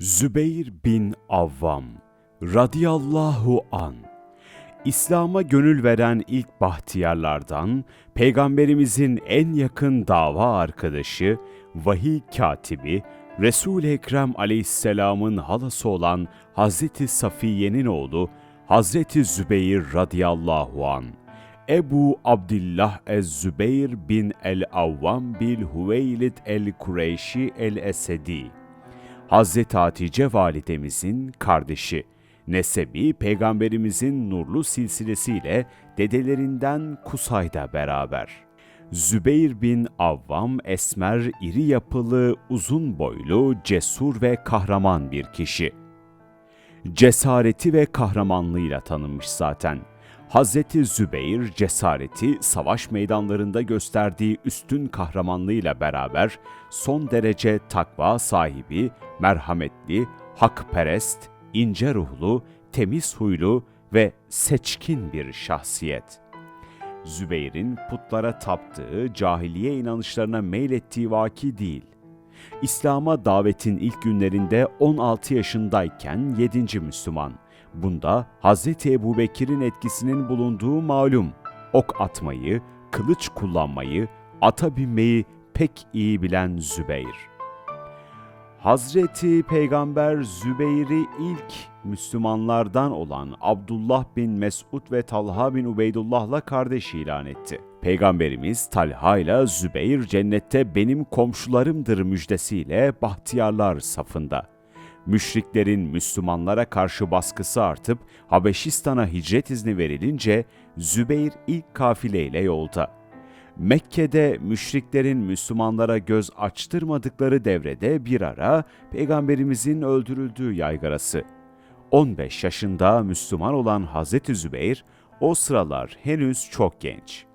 Zübeyir bin Avvam radıyallahu an İslam'a gönül veren ilk bahtiyarlardan, Peygamberimizin en yakın dava arkadaşı, vahiy katibi, Resul-i Ekrem aleyhisselamın halası olan Hazreti Safiye'nin oğlu Hazreti Zübeyir radıyallahu an. Ebu Abdillah ez-Zübeyir bin el-Avvam bil Hüveylid el-Kureyşi el-Esedi. Hazreti Hatice validemizin kardeşi. Nesebi peygamberimizin nurlu silsilesiyle dedelerinden Kusay'da beraber. Zübeyir bin Avvam esmer, iri yapılı, uzun boylu, cesur ve kahraman bir kişi. Cesareti ve kahramanlığıyla tanınmış zaten. Hazreti Zübeyir cesareti savaş meydanlarında gösterdiği üstün kahramanlığıyla beraber son derece takva sahibi, merhametli, hakperest, ince ruhlu, temiz huylu ve seçkin bir şahsiyet. Zübeyir'in putlara taptığı, cahiliye inanışlarına meylettiği vaki değil. İslam'a davetin ilk günlerinde 16 yaşındayken 7. Müslüman. Bunda Hz. Ebu Bekir'in etkisinin bulunduğu malum. Ok atmayı, kılıç kullanmayı, ata binmeyi pek iyi bilen Zübeyir. Hazreti Peygamber Zübeyir'i ilk Müslümanlardan olan Abdullah bin Mesud ve Talha bin Ubeydullah'la kardeş ilan etti. Peygamberimiz Talha ile Zübeyir cennette benim komşularımdır müjdesiyle bahtiyarlar safında. Müşriklerin Müslümanlara karşı baskısı artıp Habeşistan'a hicret izni verilince Zübeyir ilk kafileyle yolda. Mekke'de müşriklerin Müslümanlara göz açtırmadıkları devrede bir ara Peygamberimizin öldürüldüğü yaygarası. 15 yaşında Müslüman olan Hazreti Zübeyir o sıralar henüz çok genç.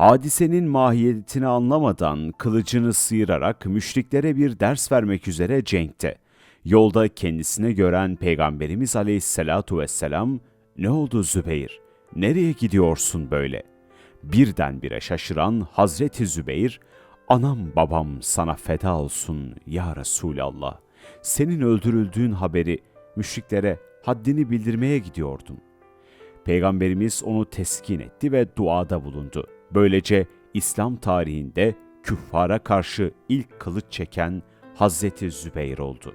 Hadisenin mahiyetini anlamadan kılıcını sıyırarak müşriklere bir ders vermek üzere cenkte. Yolda kendisine gören Peygamberimiz aleyhissalatu vesselam, ''Ne oldu Zübeyir? Nereye gidiyorsun böyle?'' Birdenbire şaşıran Hazreti Zübeyir, ''Anam babam sana feda olsun ya Resulallah. Senin öldürüldüğün haberi müşriklere haddini bildirmeye gidiyordum.'' Peygamberimiz onu teskin etti ve duada bulundu. Böylece İslam tarihinde küffara karşı ilk kılıç çeken Hazreti Zübeyir oldu.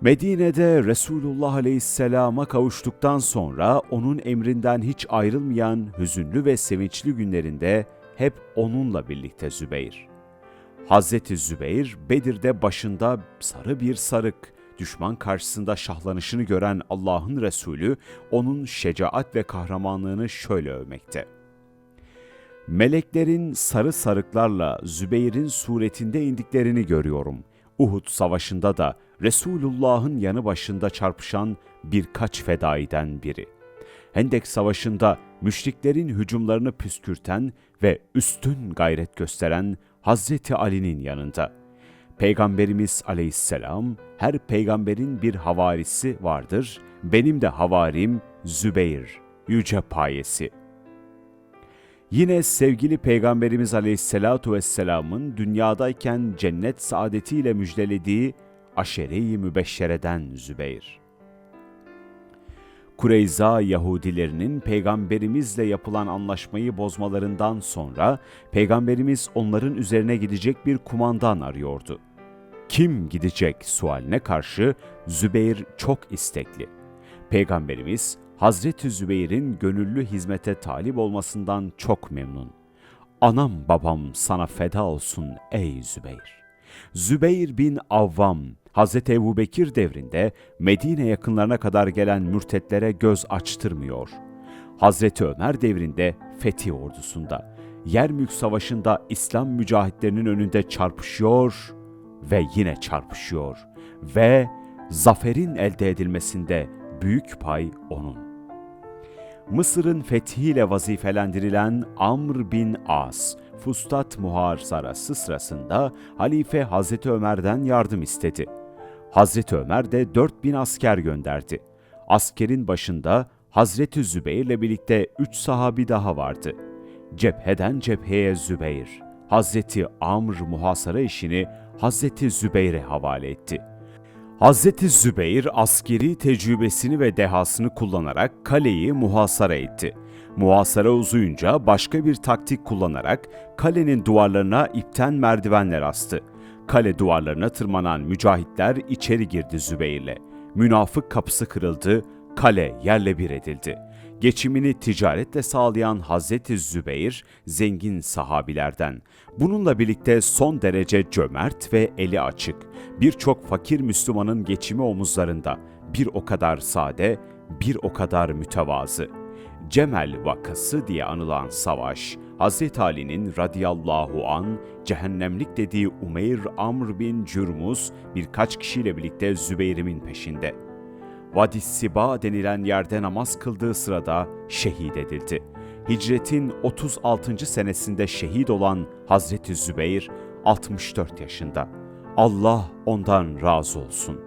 Medine'de Resulullah Aleyhisselam'a kavuştuktan sonra onun emrinden hiç ayrılmayan hüzünlü ve sevinçli günlerinde hep onunla birlikte Zübeyir. Hazreti Zübeyir Bedir'de başında sarı bir sarık, düşman karşısında şahlanışını gören Allah'ın Resulü onun şecaat ve kahramanlığını şöyle övmekte. Meleklerin sarı sarıklarla Zübeyir'in suretinde indiklerini görüyorum. Uhud savaşında da Resulullah'ın yanı başında çarpışan birkaç fedaiden biri. Hendek Savaşı'nda müşriklerin hücumlarını püskürten ve üstün gayret gösteren Hazreti Ali'nin yanında. Peygamberimiz aleyhisselam, her peygamberin bir havarisi vardır. Benim de havarim Zübeyir, yüce payesi. Yine sevgili Peygamberimiz aleyhisselatu vesselamın dünyadayken cennet saadetiyle müjdelediği aşere-i mübeşşereden Zübeyir. Kureyza Yahudilerinin peygamberimizle yapılan anlaşmayı bozmalarından sonra peygamberimiz onların üzerine gidecek bir kumandan arıyordu. Kim gidecek sualine karşı Zübeyir çok istekli. Peygamberimiz Hazreti Zübeyir'in gönüllü hizmete talip olmasından çok memnun. Anam babam sana feda olsun ey Zübeyir. Zübeyir bin Avvam, Hazreti Ebu Bekir devrinde Medine yakınlarına kadar gelen mürtetlere göz açtırmıyor. Hazreti Ömer devrinde Fethi ordusunda, Yermük Savaşı'nda İslam mücahitlerinin önünde çarpışıyor ve yine çarpışıyor ve zaferin elde edilmesinde büyük pay onun. Mısır'ın fethiyle vazifelendirilen Amr bin As, Fustat muhasarası sırasında Halife Hazreti Ömer'den yardım istedi. Hazreti Ömer de 4000 asker gönderdi. Askerin başında Hazreti Zübeyir ile birlikte üç sahabi daha vardı. Cepheden cepheye Zübeyir, Hazreti Amr muhasara işini Hazreti Zübeyir'e havale etti. Hazreti Zübeyir askeri tecrübesini ve dehasını kullanarak kaleyi muhasara etti. Muhasara uzayınca başka bir taktik kullanarak kalenin duvarlarına ipten merdivenler astı. Kale duvarlarına tırmanan mücahitler içeri girdi Zübeyir'le. Münafık kapısı kırıldı, kale yerle bir edildi. Geçimini ticaretle sağlayan Hazreti Zübeyir zengin sahabilerden. Bununla birlikte son derece cömert ve eli açık. Birçok fakir Müslümanın geçimi omuzlarında. Bir o kadar sade, bir o kadar mütevazı. Cemel vakası diye anılan savaş, Hazreti Ali'nin radıyallahu an cehennemlik dediği Umeyr Amr bin Cürmuz birkaç kişiyle birlikte Zübeyir'imin peşinde. Vadis Siba denilen yerde namaz kıldığı sırada şehit edildi. Hicretin 36. senesinde şehit olan Hazreti Zübeyir 64 yaşında. Allah ondan razı olsun.